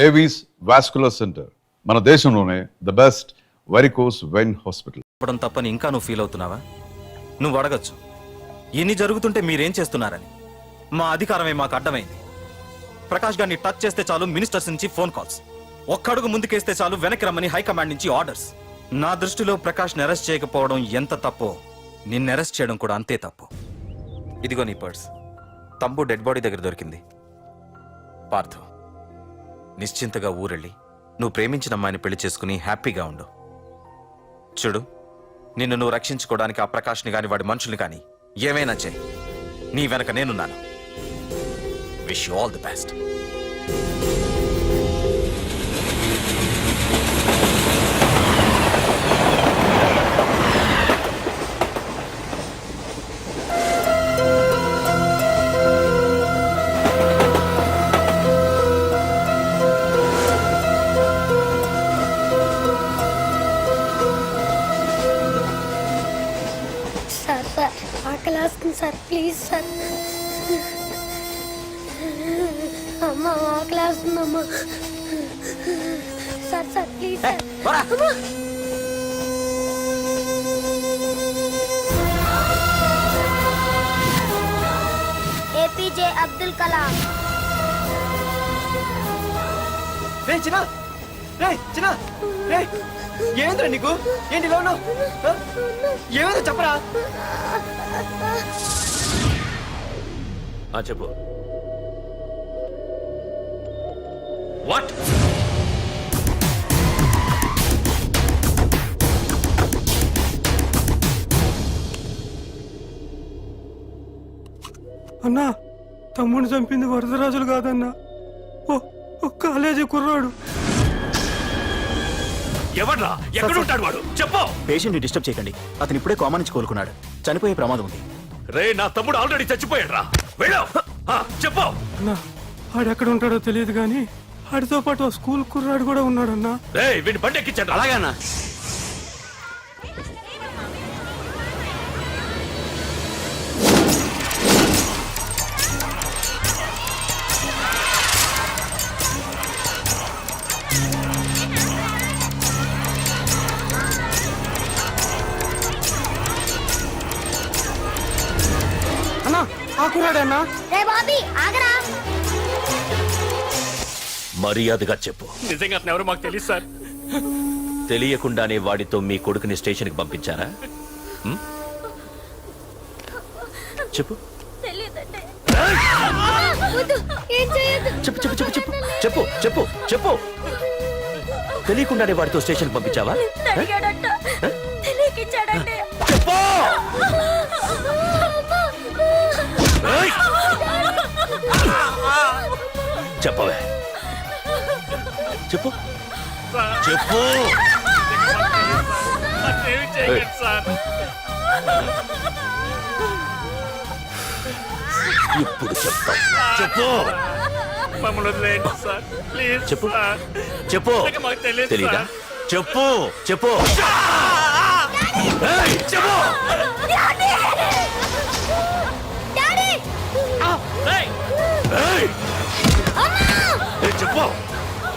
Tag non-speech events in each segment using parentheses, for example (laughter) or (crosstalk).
Avis vascular center మన దేశంలోనే the best varicose vein hospital చెప్పడం తప్పని ఇంకా నువ్వు ఫీల్ అవుతున్నావా? నువ్వు అడగచ్చు. ఇన్ని జరుగుతుంటే మీరేం చేస్తున్నారని. మా అధికారమే మాకు అడ్డమైంది. ప్రకాష్ గారిని టచ్ చేస్తే చాలు మినిస్టర్స్ నుంచి ఫోన్ కాల్స్ ఒక్కడుగు ముందుకేస్తే చాలు వెనక్కి రమ్మని హైకమాండ్ నుంచి ఆర్డర్స్ నా దృష్టిలో ప్రకాష్ అరెస్ట్ చేయకపోవడం ఎంత తప్పో నిన్ను అరెస్ట్ చేయడం కూడా అంతే తప్పు. ఇదిగో నీ పర్స్ తంబు డెడ్ బాడీ దగ్గర దొరికింది. పార్థు. నిశ్చింతగా ఊరెళ్ళి నువ్వు ప్రేమించిన అమ్మాయిని పెళ్ళి చేసుకుని హ్యాపీగా ఉండు. చూడు నిన్ను నువ్వు రక్షించుకోవడానికి ఆ ప్రకాష్ని కాని వాడి మనుషుల్ని కానీ ఏమైనా చేయి. నీ వెనక నేనున్నాను. Wish you all the best రే చిన్న. రే చిన్న. రే ఏంద్రా నీకు? ఏంటి ఇలా ఉన్నావు? ఏమైందో చెప్పరా? ఆ చెప్పు. వాట్ అన్నా తమ్ముడు చంపింది వరదరాజులు కాదన్నా. ఓ కాలేజీ కుర్రాడు. ఎవడ్రా ఎక్కడ ఉంటాడు వాడు? చెప్పు. పేషెంట్ని డిస్టర్బ్ చేయకండి. అతను ఇప్పుడే కోమా నుంచి కోలుకున్నాడు. చనిపోయే ప్రమాదం ఉంది. రే నా తమ్ముడు ఆల్రెడీ చచ్చిపోయాడు రా వెళ్ళు. ఆ, చెప్పు. అన్నా ఆడెక్కడ ఉంటాడో తెలియదు కానీ ఆడితో పాటు ఆ స్కూల్ కుర్రాడు కూడా ఉన్నాడన్నా. రే వీడిని బండి ఎక్కించండి అలాగన్నా అన్నా. మర్యాదగా చెప్పు. నిజంగా అతను ఎవరు మాకు తెలియదు సార్. తెలియకుండానే వాడితో మీ కొడుకుని స్టేషన్కి పంపించారా? చెప్పు. తెలియదండి. వద్దు ఏం చేయొద్దు. చెప్పు చెప్పు చెప్పు చెప్పు. చెప్పు చెప్పు చెప్పు. తెలియకుండానే వాడితో స్టేషన్కి పంపించావా? అడిగాడంట తెలియకిచ్చాడండి చెప్పు! ఏయ్! చెప్పవే. చెప్పు. చెప్పు. ఇప్పుడు చెప్తా. చెప్పు. చెప్పు. చెప్పు. తెలీదా. చెప్పు. చెప్పు. ఏయ్, చెప్పు. రేయ్, ఏయ్! ఏ, చెప్పు.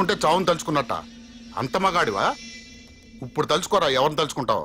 తలుచుకుంటే చావును తలుచుకున్నట్ట. అంత మగాడివా? ఇప్పుడు తలుచుకోరా ఎవరిని తలుచుకుంటావు?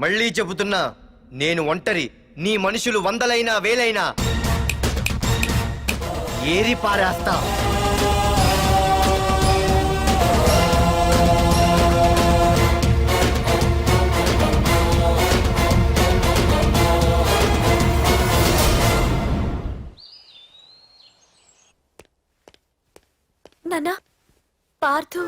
మళ్ళీ చెబుతున్నా నేను ఒంటరి. నీ మనుషులు వందలైనా వేలైనా. ఏరి పారేస్తా. పార్థు.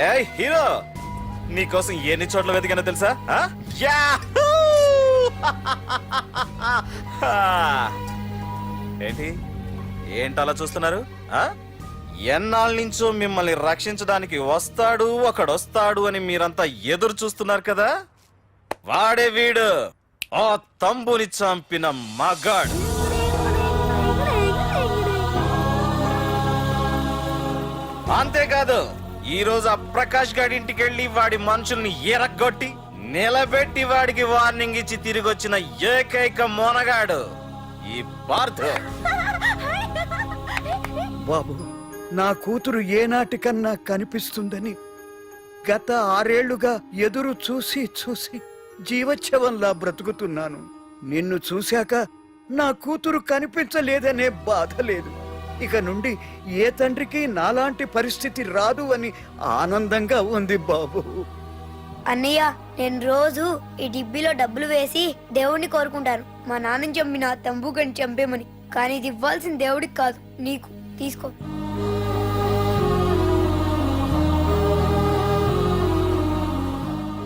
ఏ హీరో! నీకోసం ఎన్ని చోట్ల వెతికానో తెలుసా? ఆ? యాహూ! (laughs) ఏంటి? ఏంటి అలా చూస్తున్నారు? ఆ? ఎన్నాళ్ళ నుంచో మిమ్మల్ని రక్షించడానికి వస్తాడు ఒకడొస్తాడు అని మీరంతా ఎదురు చూస్తున్నారు కదా? వాడే వీడు! ఆ తంబుని చంపిన మగాడు! అంతేకాదు ఈ రోజు ఆ ప్రకాష్ గారి ఇంటికి వెళ్ళి వాడి మనుషుల్ని ఎరగొట్టి నిలబెట్టి వాడికి వార్నింగ్ ఇచ్చి తిరిగి వచ్చిన ఏకైక మోనగాడు ఈ పార్థ బాబు నా కూతురు ఏనాటికన్నా కనిపిస్తుందని గత ఆరేళ్ళుగా ఎదురు చూసి చూసి జీవచ్ఛవంలా బ్రతుకుతున్నాను. నిన్ను చూశాక నా కూతురు కనిపించలేదనే బాధ లేదు. ఇక నుండి ఏ తండ్రికి నాలాంటి పరిస్థితి రాదు అని ఆనందంగా ఉంది బాబు. అన్నయ్య నేను రోజు ఈ డిబ్బీలో డబ్బులు వేసి దేవుణ్ణి కోరుకుంటాను. మా నాన్నని చంపిన తంబుగని చంపేమని. కానీ ఇది ఇవ్వాల్సిన దేవుడికి కాదు నీకు. తీసుకో.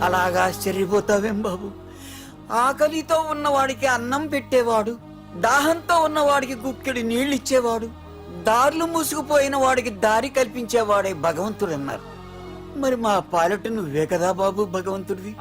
అలాగా ఆశ్చర్యపోతావేం బాబు? ఆకలితో ఉన్నవాడికి అన్నం పెట్టేవాడు దాహంతో ఉన్నవాడికి గుక్కెడి నీళ్ళిచ్చేవాడు దారులు మూసుకుపోయిన వాడికి దారి కల్పించేవాడే భగవంతుడు అన్నారు మరి మా పాలెట నువ్వే కదా బాబు భగవంతుడివి?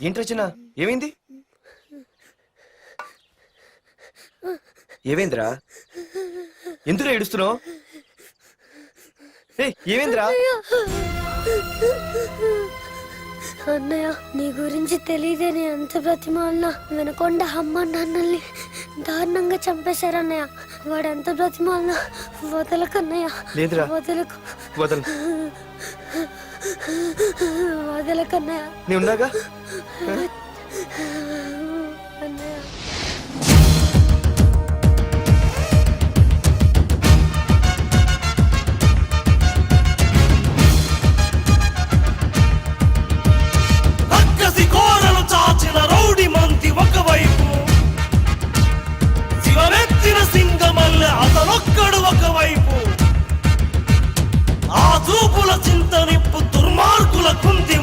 ఏంటి రచన ఏమైంది? ఏమైందిరా? ఎందుకు ఏడుస్తున్నావు? ఏయ్, ఏమైందిరా? అన్నయ్య నీ గురించి తెలియదని ఎంత బ్రతిమాలినా వినకొండ అమ్మ నాన్నల్ని దారుణంగా చంపేశారన్నయ్య వాడు ఎంత బ్రతిమాలినా వదలకన్నయ్య. వదలకు. వదలు వదలకన్నయ్య చాచిన రౌడి సింగమల్లె చింత నిప్పు దుర్మార్గుల కుంది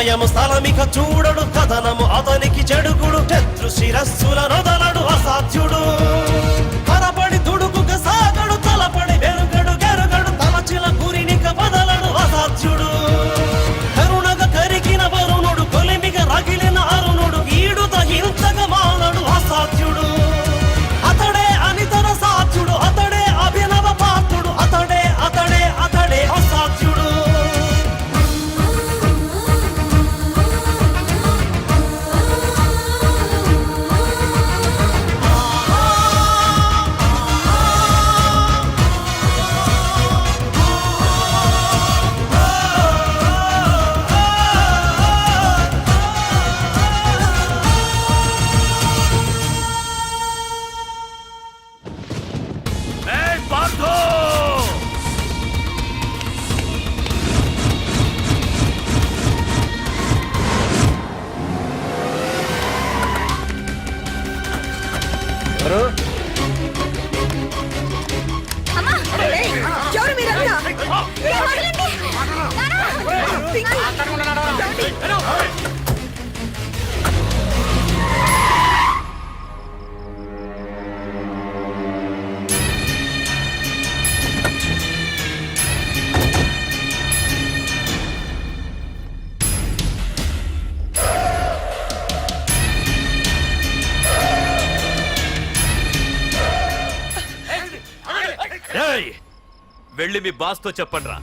సమయము స్థలమిక చూడడు కథనము అతనికి చెడుకుడు శత్రు శిరస్సుల నొదలడు అసాధ్యుడు. వెళ్ళి మీ బాస్తో తో చెప్పండ్రా.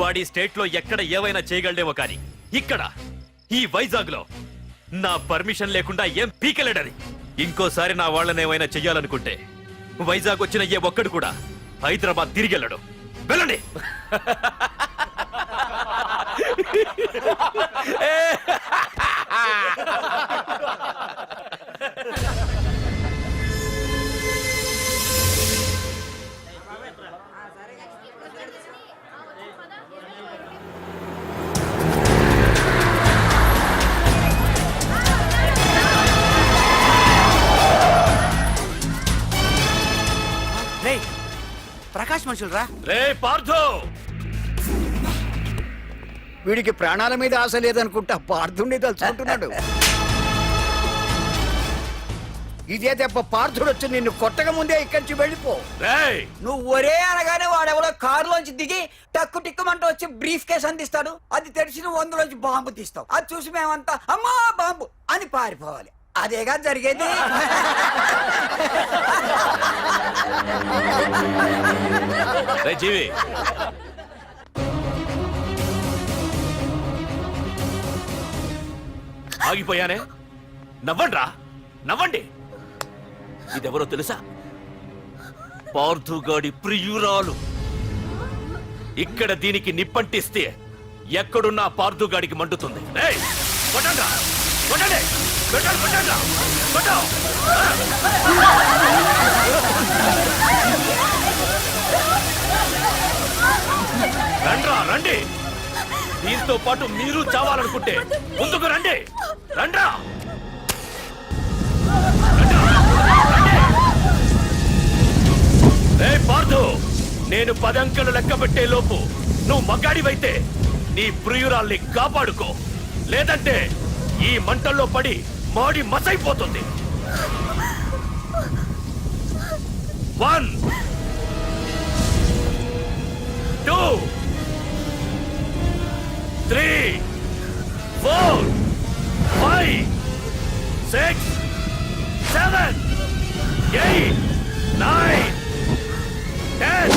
వాడి స్టేట్లో ఎక్కడ ఏవైనా చేయగలడేమో కానీ ఇక్కడ ఈ వైజాగ్లో నా పర్మిషన్ లేకుండా ఏం పీకలేడని ఇంకోసారి నా వాళ్ళని ఏమైనా చెయ్యాలనుకుంటే వైజాగ్ వచ్చిన ఏ ఒక్కడు కూడా హైదరాబాద్ తిరిగి వెళ్ళడు. వెళ్ళండి. (laughs) ప్రకాష్ మనుషులు రా పార్థో! వీడికి ప్రాణాల మీద ఆశ లేదనుకుంటా పార్థుండి తలుచుకుంటున్నాడు. ఇదే దెబ్బ పార్థుడు వచ్చి నిన్ను కొట్టక ముందే ఇక్కడి నుంచి వెళ్ళిపో. రేయ్! నువ్వు ఒరే అనగానే వాడెవడో కారులోంచి దిగి టక్కు టిక్కుమంటూ వచ్చి బ్రీఫ్ కేస్ అందిస్తాడు. అది తెరిచిన వందులోంచి బాంబు తీస్తావు. అది చూసి మేమంతా అమ్మా బాంబు అని పారిపోవాలి. అదేగా జరిగేది. రే జీవి. ఆగిపోయానే? నవ్వండ్రా. నవ్వండి. ఇదెవరో తెలుసా? పార్థుగాడి ప్రియురాలు. ఇక్కడ దీనికి నిప్పంటిస్తే ఎక్కడున్నా పార్థుగాడికి మండుతుంది. కొట్టండ్రా, కొట్టండి, కొట్టండి, కొట్టండ్రా, కొట్టు. రండ్రా రండి. దీంతో పాటు మీరు చావాలనుకుంటే ముందుకు రండి. రండ్రా. ఏ పార్థు నేను పదంకెలు లెక్క పెట్టే లోపు నువ్వు మగాడివైతే నీ ప్రియురాల్ని కాపాడుకో. లేదంటే ఈ మంటల్లో పడి మాడి మసైపోతుంది. One two three four five six seven eight nine ten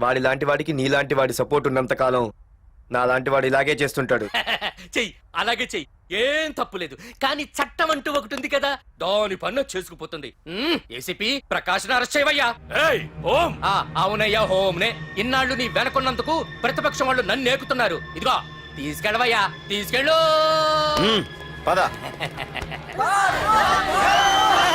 వాడి లాంటి వాడికి నీలాంటి వాడి సపోర్ట్ ఉన్నంత కాలం నా లాంటి వాడు ఇలాగే చేస్తుంటాడు. (laughs) చెయ్యి అలాగే చెయ్యి. ఏం తప్పులేదు కానీ చట్టం అంటూ ఒకటి ఉంది కదా దాని పన్ను చేసుకుపోతుంది. ఏసీపీ ప్రకాష్ అరెస్ట్ చేయవయ్యా. హోమ్ అవునయ్యా హోమ్నే ఇన్నాళ్ళు నీ వెనకున్నందుకు ప్రతిపక్షం వాళ్ళు నన్ను ఏకుతున్నారు. ఇదిగో తీసుకెళ్ళవయ్యా తీసుకెళ్ళు. పద. (laughs)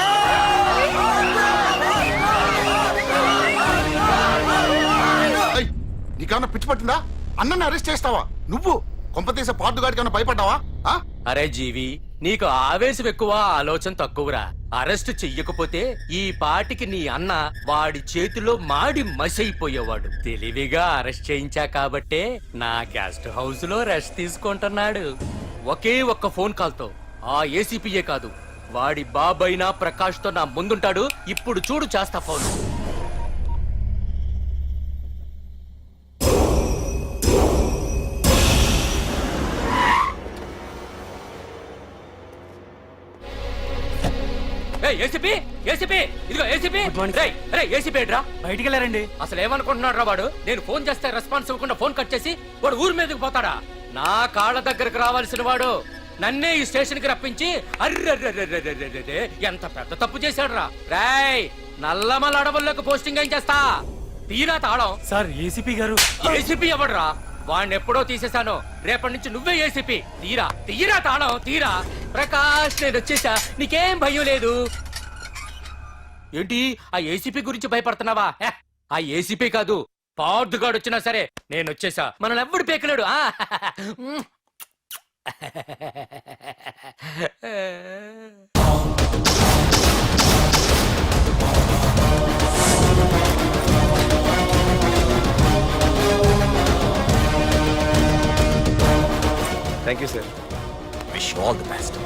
నీకేమన్నా పిచ్చి పట్టిందా? అన్నని అరెస్ట్ చేస్తావా? నువ్వు కొంపతీసే పాటుగాడికి ఏమైనా భయపడ్డావా? ఆ? అరే జీవి నీకు ఆవేశం ఎక్కువ ఆలోచన తక్కువరా. అరెస్ట్ చెయ్యకపోతే ఈ పాటికి నీ అన్న వాడి చేతిలో మాడి మసైపోయేవాడు. తెలివిగా అరెస్ట్ చేయించా కాబట్టే నా గెస్ట్ హౌస్లో రెస్ట్ తీసుకుంటున్నాడు. ఒకే ఒక్క ఫోన్ కాల్తో. ఆ ఏసీపీయే కాదు. వాడి బాబైనా ప్రకాష్తో నా ముందుంటాడు. ఇప్పుడు చూడు చేస్తా ఫోన్. ఏసీపీ ఏసీపీ ఇదిగో ఏసీపీ. రే రే ఏసీపీ ఏడ్రా బయటికి వెళ్ళారండి. అసలు ఏమనుకుంటున్నాడు రా వాడు? నేను ఫోన్ చేస్తే రెస్పాన్స్ ఇవ్వకుండా ఫోన్ కట్ చేసి వాడు ఊరు మీదకి పోతాడా? నా కాళ్ళ దగ్గరకు రావాల్సిన వాడు నన్నే ఈ స్టేషన్కి రప్పించి అర్రర్రర్రర్రర్రర్రే ఎంత పెద్ద తప్పు చేశాడు రాయ్ నల్లమల అడవుల్లోకి పోస్టింగ్ ఏం చేస్తా? తీరా తాళం. సార్ ఏసీపీ గారు. ఏసీపీ ఎవడరా? వాడిని ఎప్పుడో తీసేశాను. రేపటి నుంచి నువ్వే ఏసీపీ. తీరా తీరా తాళం తీరా. ప్రకాష్ నేను వచ్చేసా. నీకేం భయం లేదు. ఏంటి? ఆ ఏసీపీ గురించి భయపడుతున్నావా? హే, ఆ ఏసీపీ కాదు. పార్దుగాడు వచ్చినా సరే నేను వచ్చేసా. మనల్ని ఎవ్వడు పేకలేడు ఆ? Thank you sir wish all the best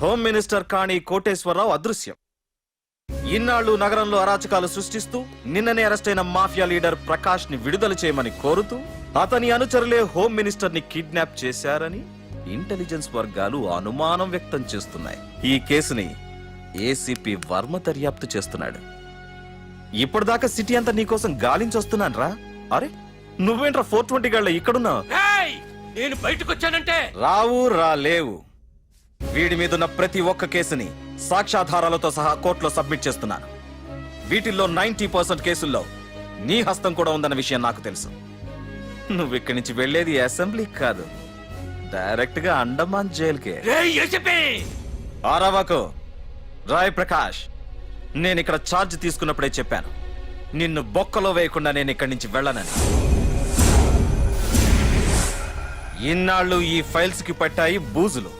home minister కాణి Koteswararao అదృశ్యం ఇన్నాళ్ళు నగరంలో అరాచకాలు సృష్టిస్తూ నిన్ననే అరెస్ట్ అయిన మాఫియా లీడర్ ప్రకాష్ని విడుదల చేయమని కోరుతూ అతని అనుచరులే హోమ్ మినిస్టర్ని కిడ్నాప్ చేశారని ఇంటెలిజెన్స్ వర్గాలు అనుమానం వ్యక్తం చేస్తున్నాయి ఈ కేసుని ఏసీపీ వర్మ దర్యాప్తు చేస్తున్నాడు ఇప్పటిదాకా సిటీ అంతా నీకోసం గాలించొస్తున్నాను రా అరే నువ్వేంట్రా ఫోర్ ట్వంటీ గళ్ళ ఇక్కడున్నావు! నేను బయటకు వచ్చానంటే రావు రా లేవు. వీడి మీదున్న ప్రతి ఒక్క కేసుని సాక్ష్యాధారాలతో సహా కోర్టులో సబ్మిట్ చేస్తున్నాను వీటిల్లో నైన్టీ పర్సెంట్ కేసుల్లో నీ హస్తం కూడా ఉందన్న విషయం నాకు తెలుసు. నువ్వు ఇక్కడి నుంచి వెళ్ళేది అసెంబ్లీ కాదు. డైరెక్ట్గా అండమాన్ జైలుకే. ఆరావాకు రాయ్ ప్రకాష్. నేను ఇక్కడ ఛార్జ్ తీసుకున్నప్పుడే చెప్పాను. నిన్ను బొక్కలో వేయకుండా నేను ఇక్కడి నుంచి వెళ్ళనని. ఇన్నాళ్ళు ఈ ఫైల్స్కి పట్టాయి బూజులు.